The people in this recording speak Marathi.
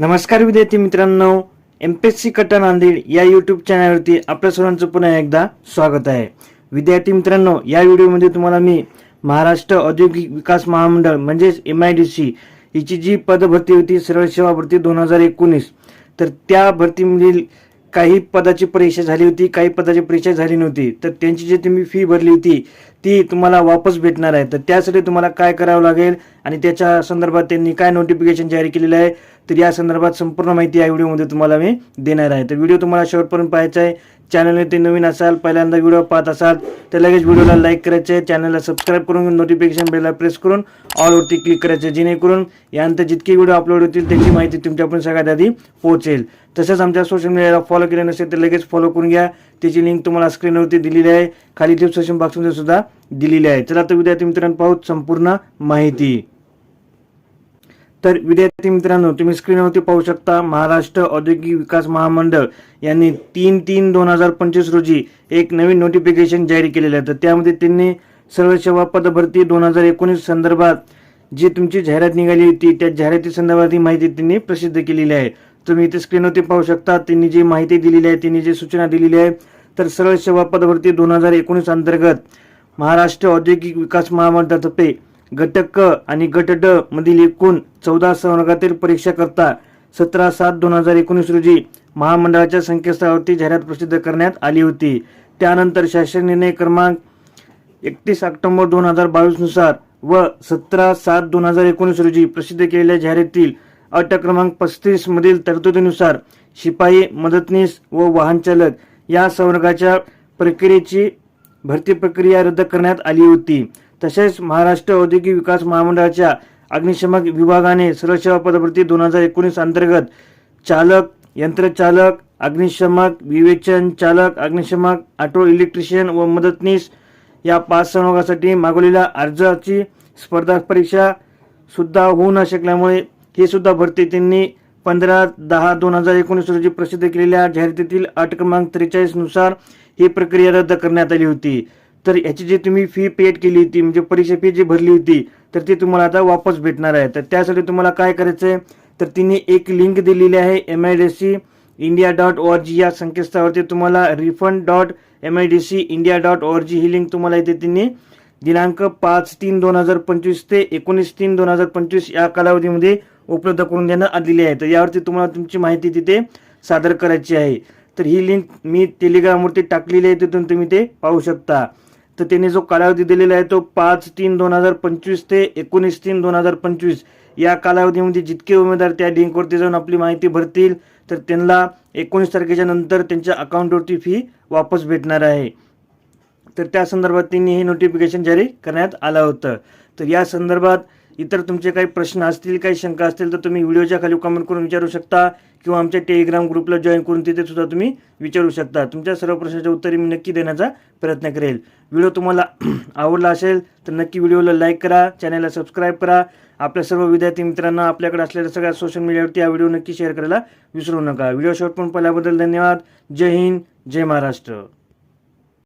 नमस्कार विद्यार्थी मित्रांनो एम पी एस सी कट्टा नांदेड या यूट्यूब चॅनलवरती आपल्या सर्वांचं पुन्हा एकदा स्वागत आहे. विद्यार्थी मित्रांनो या व्हिडिओमध्ये तुम्हाला मी महाराष्ट्र औद्योगिक विकास महामंडळ म्हणजेच एम आय डी सी हिची जी पदभरती होती सरळ सेवा भरती दोन हजार एकोणीस तर त्या भरतीमधील काही पदाची परीक्षा झाली होती काही पदाची परीक्षा झाली नव्हती तर त्यांची जी तुम्ही फी भरली होती ती तुम्हाला वापस भेटणार आहे. तर त्यासाठी तुम्हाला काय करावं लागेल? आणि त्याच्या संदर्भात त्यांनी काय नोटिफिकेशन जारी केलेलं आहे तर या संदर्भात संपूर्ण माहिती या व्हिडिओमध्ये तुम्हाला मी देणार आहे. तर व्हिडिओ तुम्हाला शेवटपर्यंत पाहायचा आहे. चॅनल ते नवीन असाल पहिल्यांदा व्हिडिओ पाहत असाल तर लगेच व्हिडिओला लाईक करायचे आहे चॅनलला सबस्क्राईब करून नोटिफिकेशन बेलला प्रेस करून ऑलवरती क्लिक करायचं आहे. जेणेकरून यानंतर जितके व्हिडिओ अपलोड होतील त्याची माहिती तुमच्यापर्यंत सगळ्यात आधी पोहोचेल. तसंच आमच्या सोशल मीडियाला फॉलो केले नसेल तर लगेच फॉलो करून घ्या. त्याची लिंक तुम्हाला स्क्रीनवरती दिलेली आहे. खाली डिस्क्रिप्शन बॉक्समध्ये सुद्धा दिलेली आहे. चला तर विद्यार्थी मित्रांनो पाहू संपूर्ण माहिती. तर विद्यार्थी मित्रांनो तुम्ही स्क्रीनवरती पाहू शकता महाराष्ट्र औद्योगिक विकास महामंडळ यांनी तीन तीन दोन हजार पंचवीस रोजी एक नवीन नोटिफिकेशन जारी केलेलं आहे. तर त्यामध्ये त्यांनी सर्व सेवा पदभरती दोन हजार एकोणीस संदर्भात जी तुमची जाहिरात निघाली होती त्या जाहिराती संदर्भात ही माहिती त्यांनी प्रसिद्ध केलेली आहे. तुम्ही इथे स्क्रीनवरती पाहू शकता त्यांनी जी माहिती दिलेली आहे त्यांनी जी सूचना दिलेली आहे तर सरळ सेवा पदभरती दोन हजार एकोणीस अंतर्गत महाराष्ट्र औद्योगिक विकास महामंडळातर्फे गट क आणि गट ड मधील एकूण चौदा संवर्गातील परीक्षा करता सतरा सात दोन हजार एकोणीस रोजी महामंडळाच्या संकेतस्थळावरती जाहिरात प्रसिद्ध करण्यात आली होती. त्यानंतर शासन निर्णय क्रमांक एकतीस ऑक्टोबर दोन हजार बावीसनुसार व सतरा सात दोन हजार एकोणीस रोजी प्रसिद्ध केलेल्या जाहिरातील अट क्रमांक पस्तीस मधील तरतुदीनुसार शिपाई मदतनीस व वाहन चालक या संवर्गाच्या प्रक्रियेची भरती प्रक्रिया रद्द करण्यात आली होती. तसेच महाराष्ट्र औद्योगिक विकास महामंडळाच्या अग्निशमक विभागाने सरसेवा पदभरती दोन हजार एकोणीस अंतर्गत चालक यंत्रचालक अग्निशमक विवेचन चालक अग्निशमक ऑटो इलेक्ट्रिशियन व मदतनीस या पाच संवर्गासाठी मागवलेल्या अर्जाची स्पर्धा परीक्षा सुद्धा होऊ न शकल्यामुळे ही सुद्धा भरती त्यांनी पंधरा दहा दोन हजार एकोणीस रोजी प्रसिद्ध केलेल्या जाहिरातीतील अट क्रमांक त्रेचाळीसनुसार ही प्रक्रिया रद्द करण्यात आली होती. तर याची जी तुम्ही फी पेड केली होती म्हणजे परीक्षा फी जी भरली होती तर ती तुम्हाला आता वापस भेटणार आहे. तर त्यासाठी तुम्हाला काय करायचं आहे? तर तिने एक लिंक दिलेली आहे M I D C India dot O R G या संकेतस्थळावरती तुम्हाला refund dot M I D C India dot O R G he link तुम्हाला इथे तिने दिनांक पाच तीन दोन हजार पंचवीस ते एकोणीस तीन दोन हजार पंचवीस या कालावधीमध्ये उपलब्ध करून देण्यात आलेली आहे. तर यावरती तुम्हाला तुमची माहिती तिथे सादर करायची आहे. तर ही लिंक मी टेलिग्रामवरती टाकलेली आहे तिथून तुम्ही ते पाहू शकता. तर त्यांनी जो कालावधी दिलेला आहे तो पाच तीन दोन हजार पंचवीस ते एकोणीस तीन दोन हजार पंचवीस. या कालावधीमध्ये जितके उमेदवार त्या लिंकवरती जाऊन आपली माहिती भरतील तर त्यांना एकोणीस तारखेच्या नंतर त्यांच्या अकाउंटवरती फी वापस भेटणार आहे. तर त्या संदर्भात त्यांनी हे नोटिफिकेशन जारी करण्यात आलं होतं. तर या संदर्भात इतर तुमचे काही प्रश्न असतील काही शंका असतील तर तुम्ही व्हिडिओच्या खाली कमेंट करून विचारू शकता किंवा आमच्या टेलिग्राम ग्रुपला जॉईन करून तिथे सुद्धा तुम्ही विचारू शकता. तुमच्या सर्व प्रश्नाच्या उत्तरे मी नक्की देण्याचा प्रयत्न करेल. व्हिडिओ तुम्हाला आवडला असेल तर नक्की व्हिडिओला लाईक करा चॅनलला सबस्क्राईब करा. आपल्या सर्व विद्यार्थी मित्रांना आपल्याकडे असलेल्या सगळ्या सोशल मीडियावरती हा व्हिडिओ नक्की शेअर करायला विसरू नका. व्हिडिओ शॉर्ट पण पाहिल्याबद्दल धन्यवाद. जय हिंद जय महाराष्ट्र.